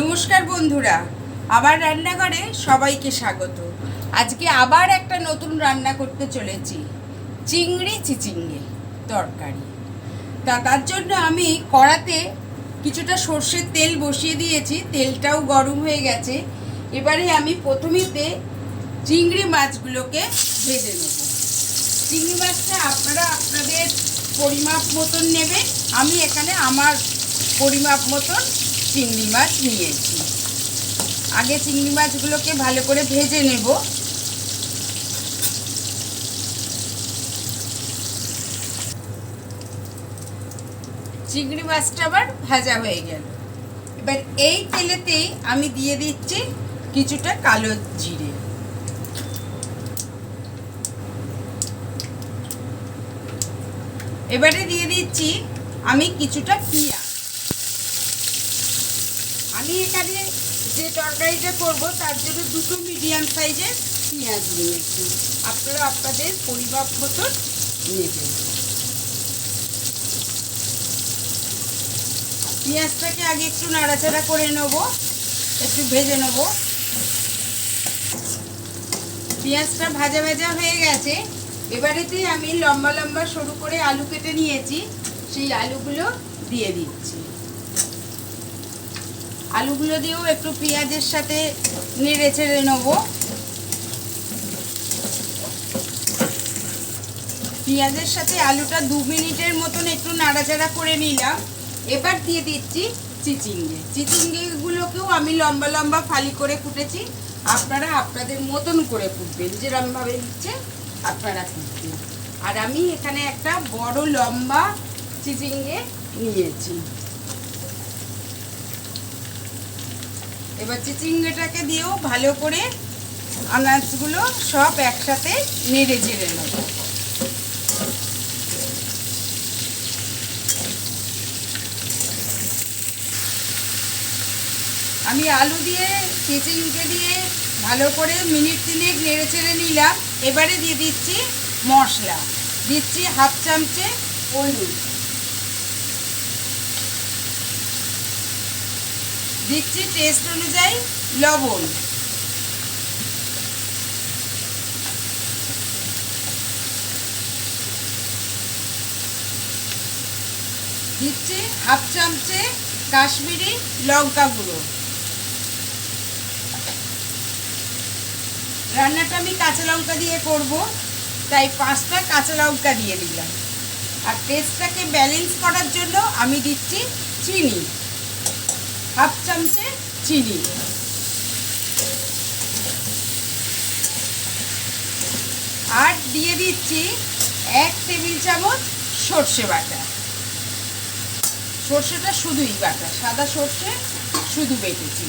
নমস্কার বন্ধুরা, আবার রান্নাঘরে সবাইকে স্বাগত। আজকে আবার একটা নতুন রান্না করতে চলেছি, চিংড়ি চিচিঙ্গে তরকারি। তা তার জন্য আমি কড়াতে কিছুটা সর্ষের তেল বসিয়ে দিয়েছি, তেলটাও গরম হয়ে গেছে। এবারে আমি প্রথমেতে চিংড়ি মাছগুলোকে ভেজে নেব। চিংড়ি মাছটা আপনারা আপনাদের পরিমাপ মতন নেবেন, আমি এখানে আমার পরিমাপ মতন চিংড়ি মাছ নিয়েছি। আগে চিংড়ি মাছগুলোকে ভালো করে ভেজে নেব। চিংড়ি মাছটা আবার ভাজা হয়ে গেল। এবার এই তেলেতেই আমি দিয়ে দিচ্ছি কিছুটা কালো জিরে। এবারে দিয়ে দিচ্ছি আমি কিছুটা পিঁয়াজ। আমি এখানে যে তরকারিটা করব, তার জন্য দুটো মিডিয়াম সাইজের পেঁয়াজ নিয়েছি। আপনারা আপনাদের পরিমাপ মতন নেবেন। পেঁয়াজটাকে আগে একটু নাড়াচাড়া করে নেব, একটু ভেজে নেব। পেঁয়াজটা ভাজা ভাজা হয়ে গেছে। এবারেতে আমি লম্বা লম্বা সরু করে আলু কেটে নিয়েছি। সেই আলুগুলো দিয়ে দিচ্ছি। আলুগুলো দিয়েও একটু পেঁয়াজের সাথে নেড়ে ছেড়ে নেব। পেঁয়াজের সাথে আলুটা দু মিনিটের মতন একটু নাড়াচাড়া করে নিলাম। এবার দিয়ে দিচ্ছি চিচিঙ্গে। চিচিঙ্গেগুলোকেও আমি লম্বা লম্বা ফালি করে কুটেছি। আপনারা আপনাদের মতন করে কুটবেন। যেরমভাবে ইচ্ছে আপনারা কুটবেন। আর আমি এখানে একটা বড় লম্বা চিচিঙ্গে নিয়েছি। এবার চিচিঙ্গেটাকে দিয়েও ভালো করে আনাজগুলো সব একসাথে নেড়ে ঝেড়ে নেব। আমি আলু দিয়ে, চিচিঙ্গে দিয়ে ভালো করে মিনিট তিনেক নেড়ে চেড়ে নিলাম। এবারে দিয়ে দিচ্ছি মশলা। দিচ্ছি হাফ চামচে হলুদ। দিচ্ছি টেস্ট অনুযায়ী লবণ। দিচ্ছি হাফ চামচে কাশ্মীরি লঙ্কা গুঁড়ো। রান্নাটা আমি কাঁচা লঙ্কা দিয়ে করব, তাই পাঁচটা কাঁচা লঙ্কা দিয়ে দিলাম। আর টেস্টটাকে ব্যালেন্স করার জন্য আমি দিচ্ছি চিনি। হাফ চামচে চিনি। আর দিয়ে দিচ্ছি এক টেবিল চামচ সর্ষে বাটা। সর্ষেটা শুধুই বাটা, সাদা সর্ষে শুধু বেটেছি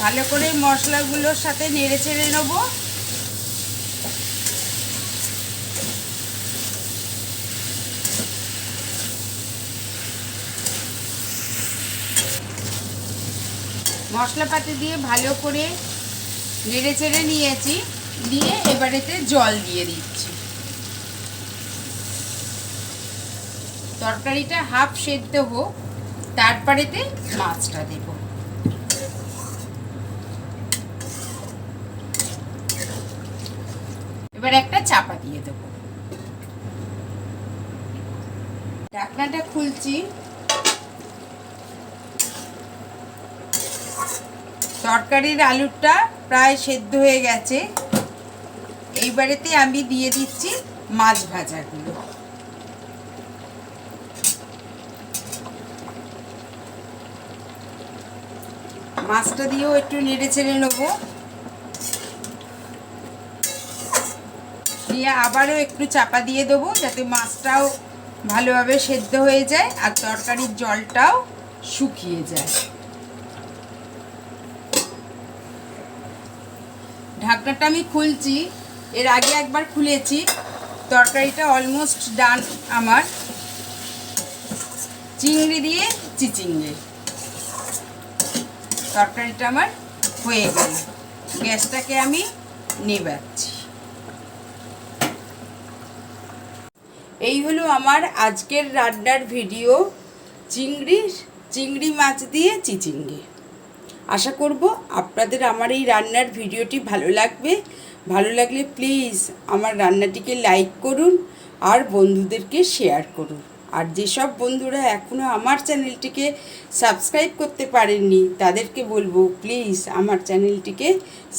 ভালো করে মশলাগুলোর সাথে নেড়ে চেড়ে নেব। মশলাপাতি দিয়ে ভালো করে নেড়ে চেড়ে নিয়েছি। দিয়ে এবারেতে জল দিয়ে দিচ্ছি। তরকারিটা হাফ সেদ্ধ হোক তারপরেতে মাছটা দেব। এবার একটা চাপা দিয়ে দেবো। ঢাকনাটা খুলছি। তরকারির আলুটা প্রায় সেদ্ধ হয়ে গেছে। এইবারেতে আমি দিয়ে দিচ্ছি মাছ ভাজাগুলো। মাছটা দিয়েও একটু নেড়ে চেড়ে নেব। দিয়ে আবারও একটু চাপা দিয়ে দেবো যাতে মাছটাও ভালোভাবে সেদ্ধ হয়ে যায় আর তরকারির জলটাও শুকিয়ে যায়। ঢাকনাটা আমি খুলছি, এর আগে একবার খুলেছি, তরকারিটা অলমোস্ট ডান আমার। চিংড়ি দিয়ে চিচিঙ্গে তরকারিটা আমার হয়ে গেল। গ্যাসটাকে আমি নেবাচ্ছি। এই হলো আমার আজকের রান্নার ভিডিও। চিংড়ি চিংড়ি মাছ দিয়ে চিচিঙ্গে আশা করব আপনাদের আমার এই রান্নার ভিডিওটি ভালো লাগবে। ভালো লাগলে প্লিজ আমার রান্নাটিকে লাইক করুন আর বন্ধুদেরকে শেয়ার করুন। আর যেসব বন্ধুরা এখনও আমার চ্যানেলটিকে সাবস্ক্রাইব করতে পারেননি, তাদেরকে বলব প্লিজ আমার চ্যানেলটিকে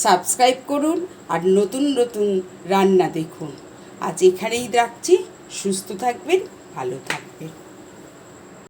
সাবস্ক্রাইব করুন আর নতুন নতুন রান্না দেখুন। আজ এখানেই রাখছি, সুস্থ থাকবেন, ভালো থাকবেন।